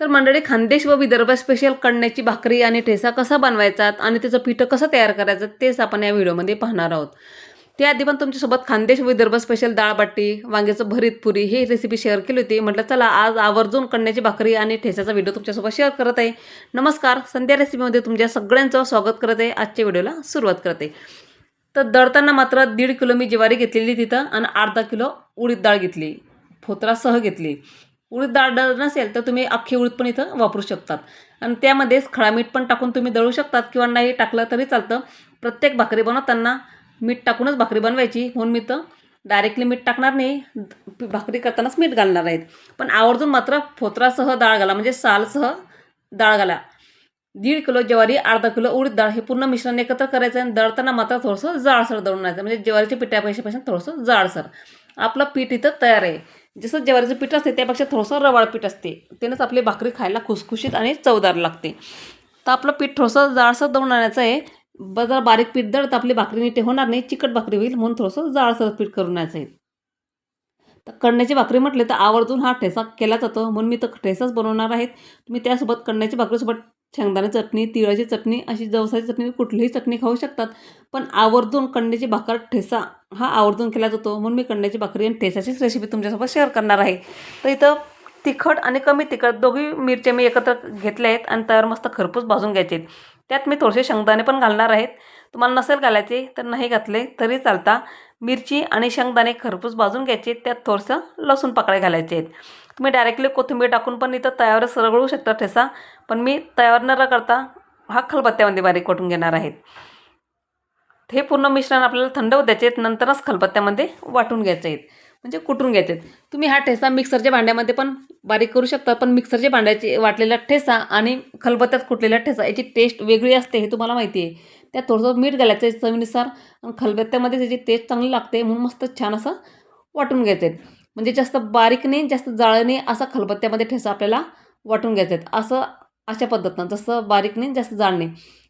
तर मंडळी खानदेश व विदर्भ स्पेशल कणण्याची भाकरी आणि ठेसा कसा बनवायचा आणि त्याचं पिठं कसं तयार करायचं तेच आपण या व्हिडिओमध्ये पाहणार आहोत. त्याआधी पण तुमच्यासोबत खानदेश विदर्भ स्पेशल डाळबाटी वांग्याचं भरीत पुरी ही रेसिपी शेअर केली होती. म्हटलं चला आज आवर्जून कणण्याची भाकरी आणि ठेसाचा व्हिडिओ तुमच्यासोबत शेअर करत आहे. नमस्कार संध्या रेसिपीमध्ये तुमच्या सगळ्यांचं स्वागत करत आहे. आजच्या व्हिडिओला सुरुवात करते तर दळताना मात्र दीड किलो मी ज्वारी घेतलेली तिथं आणि अर्धा किलो उडीद डाळ घेतली फोत्रासह घेतली. उडीद डाळ दळ नसेल तर तुम्ही अख्खी उडीद पण इथं वापरू शकतात. आणि त्यामध्येच खळा मीठ पण टाकून तुम्ही दळू शकतात किंवा नाही टाकलं तरी चालतं. प्रत्येक भाकरी बनवताना मीठ टाकूनच भाकरी बनवायची. म्हणून मी तर डायरेक्टली मीठ टाकणार नाही. भाकरी करतानाच मीठ घालणार आहेत. पण आवर्जून मात्र फोत्रासह डाळ घाला. म्हणजे सालसह डाळ घाला. दीड किलो ज्वारी अर्धा किलो उडीद डाळ हे पूर्ण मिश्रण एकत्र करायचं आणि दळताना मात्र थोडंसं जाडसर दळून आणायचं. म्हणजे ज्वारीच्या पिठापेक्षापेक्षा थोडंसं जाडसर. आपलं पीठ इथं तयार आहे. जसं ज्वारीचं पीठ असते त्यापेक्षा थोडंसं रवाळ पीठ असते. त्यानंच आपली भाकरी खायला खुसखुशीत आणि चवदार लागते. तर आपलं पीठ थोडंसं जाडसर दळून आणायचं आहे. ब जर बारीक पीठ दळ तर आपली भाकरी नीट होणार नाही चिकट भाकरी होईल म्हणून थोडंसं जाडसर पीठ करून आणायचं आहे. तर कणण्याची भाकरी म्हटले तर आवर्जून हा ठेसा केला जातो. म्हणून मी तर ठेसाच बनवणार आहेत तुम्ही त्यासोबत कणण्याची भाकरीसोबत शेंगदाणा चटणी तिळाची चटणी अशी जवसाची चटणी कुठलीही चटणी खाऊ शकतात. पण आवर्जून कंड्याची भाकर ठेसा हा आवर्जून केला जातो. म्हणून मी कंड्याची भाकरी आणि ठेसाचीच रेसिपी तुमच्यासोबत शेअर करणार आहे. तर इथं तिखट आणि कमी तिखट दोघी मिरच्या मी एकत्र घेतल्या आहेत आणि त्यावर मस्त खरपूस भाजून घ्यायचे आहेत. त्यात मी थोडेसे शेंगदाणे पण घालणार आहेत. तुम्हाला नसेल घालायचे तर नाही घातले तरी चालता. मिरची आणि शेंगदाणे खरपूस भाजून घ्यायचे त्यात थोडंसं लसूण पाकळे घालायचे आहेत. तुम्ही डायरेक्टली कोथिंबीर टाकून पण इथं तयावर सरगळू शकता ठेसा. पण मी तयावर न करता हा खलबत्त्यामध्ये बारीक वाटून घेणार आहेत हे पूर्ण मिश्रण आपल्याला थंड होऊ द्यायचे आहेत नंतरच खलबत्त्यामध्ये वाटून घ्यायचे आहेत म्हणजे कुटून घ्यायचे आहेत. तुम्ही हा ठेसा मिक्सरच्या भांड्यामध्ये पण बारीक करू शकता पण मिक्सरच्या भांड्याचे वाटलेला ठेसा आणि खलबत्त्यात कुटलेला ठेसा याची टेस्ट वेगळी असते हे तुम्हाला माहिती आहे. त्यात थोडंसं मीठ घालायचं आहे चवीनुसार. आणि खलबत्त्यामध्ये त्याची टेस्ट चांगली लागते म्हणून मस्त छान असं वाटून घ्यायचं आहे म्हणजे जास्त बारीक नाही जास्त जाळं नाही असा खलबत्त्यामध्ये ठेसा आपल्याला वाटून घ्यायचा आहेत. असं अशा पद्धतीनं जसं बारीक नाही जास्त जाड नाही.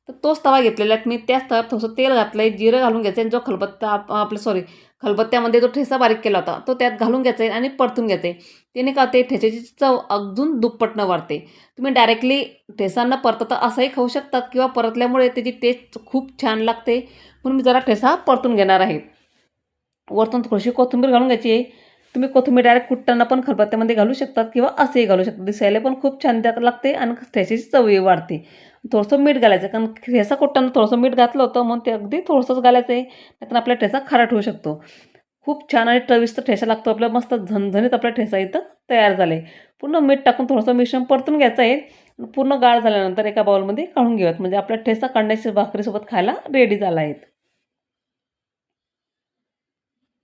तर तोच तवा घेतलेला आहे. मी त्याच तव्यात थोडंसं तेल घातलं आहे जिरं घालून घ्यायचं आहे जो खलबत्ता आप- आपलं सॉरी खलबत्त्यामध्ये जो ठेसा बारीक केला होता तो त्यात घालून घ्यायचा आहे आणि परतून घ्यायचं आहे त्याने का ते ठेच्याची चव अजून दुप्पटनं वाढते. तुम्ही डायरेक्टली ठेसांना परतता असंही खाऊ शकतात किंवा परतल्यामुळे त्याची टेस्ट खूप छान लागते. म्हणून मी जरा ठेसा परतून घेणार आहे. वरतून थोडीशी कोथिंबीर घालून घ्यायची आहे. तुम्ही कोथिंबीर डायरेक्ट कुटताना पण खलबत्त्यामध्ये घालू शकतात किंवा असेही घालू शकतात. दिसायला पण खूप छान त्या- लागते आणि ठेच्याची चवही वाढते. थोडंसं मीठ घालायचं कारण ठेसा कुटताना थोडंसं मीठ घातलं होतं म्हणून ते अगदी थोडंसंच घालायचं आहे नाहीतर आपला ठेसा खाराट होऊ शकतो. खूप छान आणि टविस्त ठेसा लागतो. आपला मस्त झणझणीत आपला ठेसा इथं तयार झाला आहे पूर्ण मीठ टाकून थोडंसं मिश्रण परतून घ्यायचं आहे. पूर्ण गाळ झाल्यानंतर एका बाउलमध्ये काढून घेऊयात. म्हणजे आपला ठेसा काढण्याची भाकरीसोबत खायला रेडी झाला आहे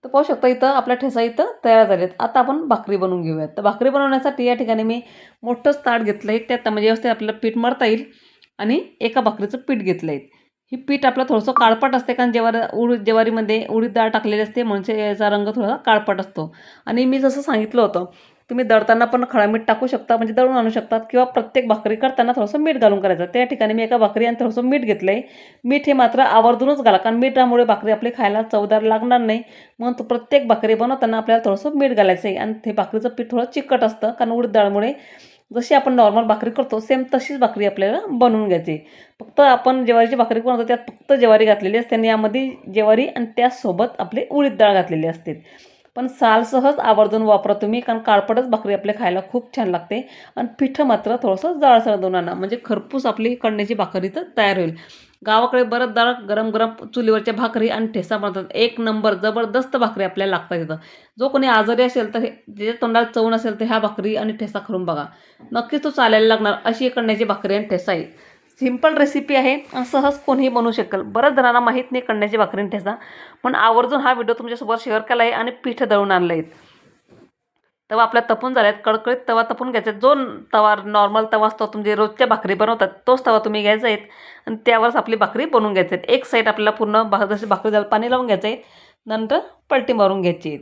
तर पाहू शकता इथं आपला ठेसा इथं तयार झालेत. आता आपण भाकरी बनवून घेऊयात. तर भाकरी बनवण्यासाठी या ठिकाणी मी मोठंच ताट घेतलं आहे त्यात म्हणजे व्यवस्थित आपल्याला पीठ मरता येईल आणि एका भाकरीचं पीठ घेतलं आहे ही पीठ आपलं थोडंसं काळपट असते कारण जेवार उडीद जेवारीमध्ये उडीद डाळ टाकलेली असते. म्हणजे याचा रंग थोडासा काळपट असतो. आणि मी जसं सांगितलं होतं तुम्ही दळताना पण खळा मीठ टाकू शकता म्हणजे दळून आणू शकतात किंवा प्रत्येक भाकरी करताना थोडंसं मीठ घालून करायचं. त्या ठिकाणी मी एका भाकरी आणि थोडंसं मीठ घेतलं आहे मीठ हे मात्र आवर्जूनच घाला कारण मीठामुळे भाकरी आपली खायला चवदार लागणार नाही. म्हणून तो प्रत्येक भाकरी बनवताना आपल्याला थोडंसं मीठ घालायचं आहे आणि ते भाकरीचं पीठ थोडं चिकट असतं कारण उडीद डाळमुळे जशी आपण नॉर्मल भाकरी करतो सेम तशीच भाकरी आपल्याला बनवून घ्यायची. फक्त आपण ज्वारीची भाकरी बनवतो त्यात फक्त ज्वारी घातलेली असते आणि यामध्ये ज्वारी आणि त्यासोबत आपली उडीद डाळ घातलेली असते. पण साल सहज आवर्जून वापरा तुम्ही कारण काळपटच भाकरी आपल्या खायला खूप छान लागते. आणि पिठं मात्र थोडंसं जाळसळ दोन आणा. म्हणजे खरपूस आपली कणण्याची भाकरी तर तयार होईल. गावाकडे बरंच दाळ गरम गरम चुलीवरच्या भाकरी आणि ठेसा बनवतात. एक नंबर जबरदस्त भाकरी आपल्याला लागतात तिथं जो कोणी आजारी असेल तर हे जे तोंडाला चवण असेल तर ह्या भाकरी आणि ठेसा करून बघा. नक्कीच तो चालायला लागणार अशी एक कणण्याची भाकरी आणि ठेसा आहे सिंपल रेसिपी आहे. आणि सहज कोणीही बनवू शकेल. बऱ्याच जणांना माहीत नाही कण्याची भाकरीन ठेचा. पण आवर्जून हा व्हिडिओ तुमच्यासोबत शेअर केला आहे आणि पीठ दळून आणलं आहे. तवा आपल्या तपून झाल्यात. कडकडीत तवा तपून घ्यायचा. जो तवा नॉर्मल तवा असतो तुमचे रोजच्या भाकरी बनवतात तोच तवा तुम्ही घ्यायचा आहेत आणि त्यावरच आपली भाकरी बनवून घ्यायची आहेत एक साईड आपल्याला पूर्ण भा जशी भाकरी झाली पाणी लावून घ्यायचं आहे. नंतर पलटी मारून घ्यायची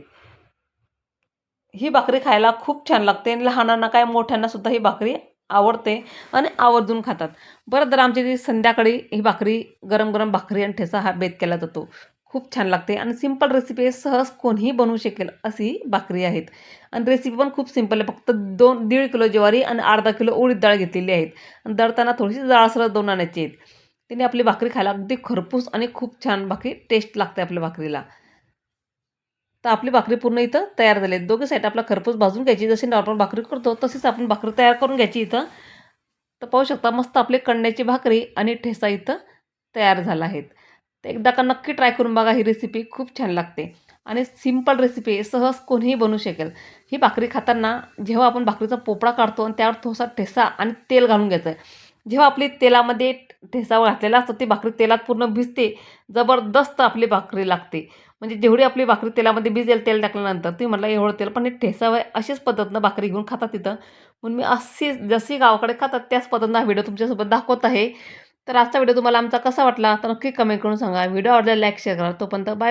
ही भाकरी खायला खूप छान लागते. आणि लहानांना काय मोठ्यांनासुद्धा ही भाकरी आवडते आणि आवर्जून खातात. बरं तर आमच्या इथे संध्याकाळी ही भाकरी गरम गरम भाकरी आणि ठेचा हा बेत केला जातो. खूप छान लागते आणि सिंपल रेसिपी आहे सहज कोणीही बनवू शकेल अशी भाकरी आहेत. आणि रेसिपी पण खूप सिंपल आहे. फक्त दोन दीड किलो ज्वारी आणि अर्धा किलो उडीद डाळ घेतलेली आहेत. आणि दळताना थोडीशी जाळसर दोन आणायची आहेत. त्याने आपली भाकरी खायला अगदी खरपूस आणि खूप छान भाकरी टेस्ट लागते आपल्या भाकरीला. तर आपली भाकरी पूर्ण इथं तयार झाली आहे दोघे साईड आपला खरपूस भाजून घ्यायची जशी नॉर्मल भाकरी करतो तशीच आपण भाकरी तयार करून घ्यायची इथं. तर पाहू शकता मस्त आपली कणण्याची भाकरी आणि ठेसा इथं तयार झाला आहेत तर एकदा का नक्की ट्राय करून बघा ही रेसिपी खूप छान लागते. आणि सिंपल रेसिपी सहज कोणीही बनवू शकेल. ही भाकरी खाताना जेव्हा आपण भाकरीचा पोपळा काढतो आणि त्यावर थोडासा ठेसा आणि तेल घालून घ्यायचं आहे. जेव्हा आपली तेलामध्ये ठेसा घातलेला असतो ती भाकरी तेलात पूर्ण भिजते. जबरदस्त आपली भाकरी लागते. म्हणजे जेवढी आपली भाकरी तेलामध्ये भिजेल तेल टाकल्यानंतर तुम्ही म्हटलं एवढं तेल. पण हे ठेसाव आहे अशीच पद्धतीनं भाकरी घेऊन खातात तिथं. म्हणून मी अशी जशी गावाकडे खातात त्याच पद्धतीनं हा व्हिडिओ तुमच्यासोबत दाखवत आहे. तर आजचा व्हिडिओ तुम्हाला आमचा कसा वाटला तर नक्की कमेंट करून सांगा. व्हिडिओ आवडला लाईक शेअर करा. तोपर्यंत बाय